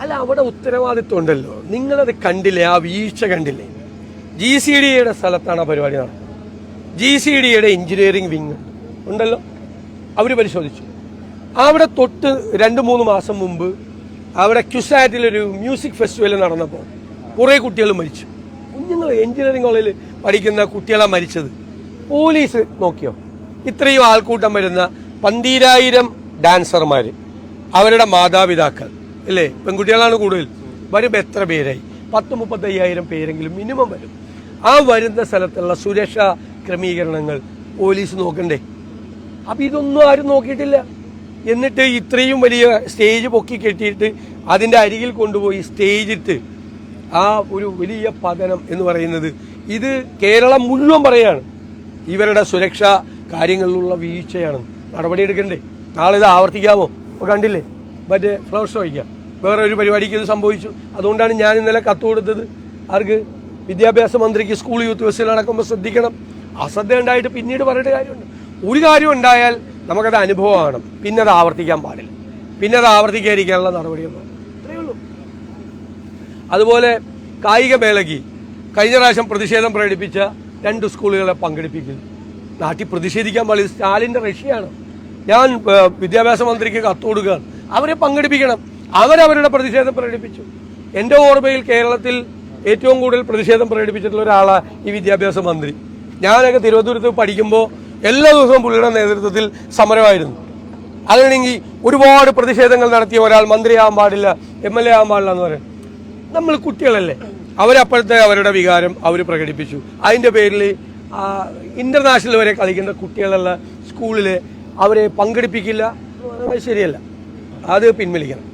അല്ല അവിടെ ഉത്തരവാദിത്വം ഉണ്ടല്ലോ. നിങ്ങളത് കണ്ടില്ലേ? ആ വീഴ്ച കണ്ടില്ലേ? ജി സി ഡിയുടെ സ്ഥലത്താണ് ആ പരിപാടി നടക്കുന്നത് ജി സി ഡിയുടെ എഞ്ചിനീയറിംഗ് വിങ് ഉണ്ടല്ലോ? അവർ പരിശോധിച്ചു. അവിടെ തൊട്ട് രണ്ട് മൂന്ന് മാസം മുമ്പ് അവിടെ ക്യുസാറ്റിലൊരു മ്യൂസിക് ഫെസ്റ്റിവൽ നടന്നപ്പോൾ കുറേ കുട്ടികൾ മരിച്ചു. കുഞ്ഞുങ്ങൾ എഞ്ചിനീയറിംഗ് കോളേജിൽ പഠിക്കുന്ന കുട്ടികളാണ് മരിച്ചത്. പോലീസ് നോക്കിയോ? ഇത്രയും ആൾക്കൂട്ടം വരുന്ന പന്തീരായിരം ഡാൻസർമാർ അവരുടെ മാതാപിതാക്കൾ. അല്ലേ? പെൺകുട്ടികളാണ് കൂടുതൽ. വരുമ്പോൾ എത്ര പേരായി? പത്ത് മുപ്പത്തയ്യായിരം പേരെങ്കിലും മിനിമം വരും. ആ വരുന്ന സ്ഥലത്തുള്ള സുരക്ഷാ ക്രമീകരണങ്ങൾ പോലീസ് നോക്കണ്ടേ? അപ്പം ഇതൊന്നും ആരും നോക്കിയിട്ടില്ല. എന്നിട്ട് ഇത്രയും വലിയ സ്റ്റേജ് പൊക്കി കെട്ടിയിട്ട് അതിന്റെ അരികിൽ കൊണ്ടുപോയി സ്റ്റേജിട്ട് ആ ഒരു വലിയ പതനം എന്ന് പറയുന്നത് ഇത് കേരളം മുഴുവൻ പറയാണ്. ഇവരുടെ സുരക്ഷാ കാര്യങ്ങളിലുള്ള വീഴ്ചയാണ്. നടപടിയെടുക്കണ്ടേ? നാളെ ഇത് ആവർത്തിക്കാമോ? കണ്ടില്ലേ? മറ്റേ ഫ്ലവർ ഷോ വയ്ക്കുക വേറെ ഒരു പരിപാടിക്ക് ഇത് സംഭവിച്ചു. അതുകൊണ്ടാണ് ഞാൻ ഇന്നലെ കത്ത് കൊടുത്തത്. ആർക്ക്? വിദ്യാഭ്യാസ മന്ത്രിക്ക് സ്കൂൾ യൂത്ത് ഫെസ്റ്റിവൽ നടക്കുമ്പോൾ ശ്രദ്ധിക്കണം. അശ്രദ്ധ ഉണ്ടായിട്ട് പിന്നീട് പറയേണ്ട കാര്യമുണ്ട്. ഒരു കാര്യം ഉണ്ടായാൽ നമുക്കത് അനുഭവമാണ്. പിന്നെ അത് ആവർത്തിക്കാൻ പാടില്ല. പിന്നെ അത് ആവർത്തിക്കാതിരിക്കാനുള്ള നടപടി അത്രയേ ഉള്ളൂ. അതുപോലെ കായിക മേളയ്ക്ക് കഴിഞ്ഞ പ്രാവശ്യം പ്രതിഷേധം പ്രകടിപ്പിച്ച രണ്ട് സ്കൂളുകളെ പങ്കെടുപ്പിക്കുന്നു. നാട്ടിൽ പ്രതിഷേധിക്കാൻ പാടില്ല. സ്റ്റാലിന്റെ റഷ്യയാണ്. ഞാൻ വിദ്യാഭ്യാസ മന്ത്രിക്ക് കത്ത് കൊടുക്കുകയാണ്. അവരെ പങ്കെടുപ്പിക്കണം. അവരവരുടെ പ്രതിഷേധം പ്രകടിപ്പിച്ചു. എന്റെ ഓർമ്മയിൽ കേരളത്തിൽ ഏറ്റവും കൂടുതൽ പ്രതിഷേധം പ്രകടിപ്പിച്ചിട്ടുള്ള ഒരാളാണ് ഈ വിദ്യാഭ്യാസ മന്ത്രി. ഞാനൊക്കെ തിരുവനന്തപുരത്ത് പഠിക്കുമ്പോൾ എല്ലാ ദിവസവും പുള്ളിയുടെ നേതൃത്വത്തിൽ സമരമായിരുന്നു. അതാണെങ്കിൽ ഒരുപാട് പ്രതിഷേധങ്ങൾ നടത്തിയ ഒരാൾ മന്ത്രിയാകാൻ പാടില്ല എം എൽ എ ആകാൻ പാടില്ല എന്ന് പറയും. നമ്മൾ കുട്ടികളല്ലേ. അവരപ്പോഴത്തെ അവരുടെ വികാരം അവർ പ്രകടിപ്പിച്ചു. അതിന്റെ പേരിൽ ഇന്റർനാഷണൽ വരെ കളിക്കുന്ന കുട്ടികളുള്ള സ്കൂളിൽ അവരെ പങ്കെടുപ്പിക്കില്ല. ശരിയല്ല. അത് പിൻവലിക്കണം